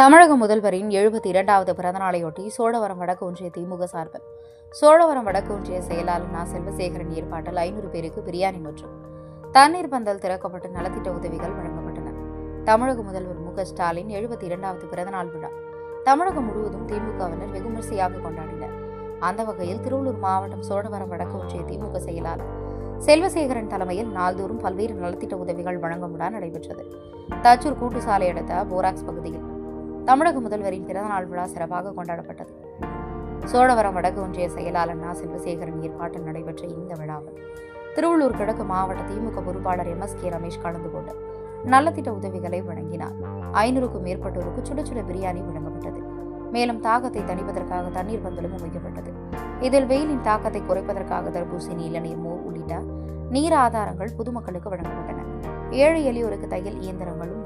தமிழக முதல்வரின் எழுபத்தி இரண்டாவது பிறந்தநாளையொட்டி சோழவரம் வடக்கு ஒன்றிய திமுக சார்பில். சோழவரம் வடக்கு ஒன்றிய செயலாளர் நா. செல்வசேகரன் ஏற்பாட்டில் ஐநூறு பேருக்கு பிரியாணி மற்றும் தண்ணீர் பந்தல் திறக்கப்பட்டு நலத்திட்ட உதவிகள் வழங்கப்பட்டன. தமிழக முதல்வர் மு. ஸ்டாலின் எழுபத்தி இரண்டாவது பிறந்தநாள் விழா. தமிழகம் முழுவதும் திமுகவினர் வெகுமரிசையாக கொண்டாடினர். அந்த வகையில் திருவள்ளூர் மாவட்டம் சோழவரம் வடக்கு ஒன்றிய திமுக செயலாளர் செல்வசேகரன் தலைமையில் நாள்தோறும் பல்வேறு நலத்திட்ட உதவிகள் வழங்கும் விழா நடைபெற்றது. தச்சூர் கூட்டு சாலை அடுத்த போராக்ஸ் பகுதியில். தமிழக முதல்வரின் பிறந்தநாள் விழா சிறப்பாக கொண்டாடப்பட்டது. சோழவரம் வடக்கு ஒன்றிய செயலாளர் நா. செல்வசேகரன் ஏற்பாட்டில் நடைபெற்ற இந்த விழாவில் திருவள்ளூர் கிழக்கு மாவட்ட திமுக பொறுப்பாளர் எம். எஸ். கே. ரமேஷ் கலந்து கொண்டு நலத்திட்ட உதவிகளை வழங்கினார். ஐநூறுக்கும் மேற்பட்டோருக்கு சுட சுட பிரியாணி வழங்கப்பட்டது. மேலும் தாகத்தை தணிப்பதற்காக தண்ணீர் பந்தலும் அமைக்கப்பட்டது இதில் வெயிலின் தாக்கத்தை குறைப்பதற்காக தர்பூசணி இளநீர் மோர் உள்ளிட்ட நீர் ஆதாரங்கள் பொதுமக்களுக்கு வழங்கப்பட்டன. ஏழை எளியோருக்கு தையல் இயந்திரங்களும்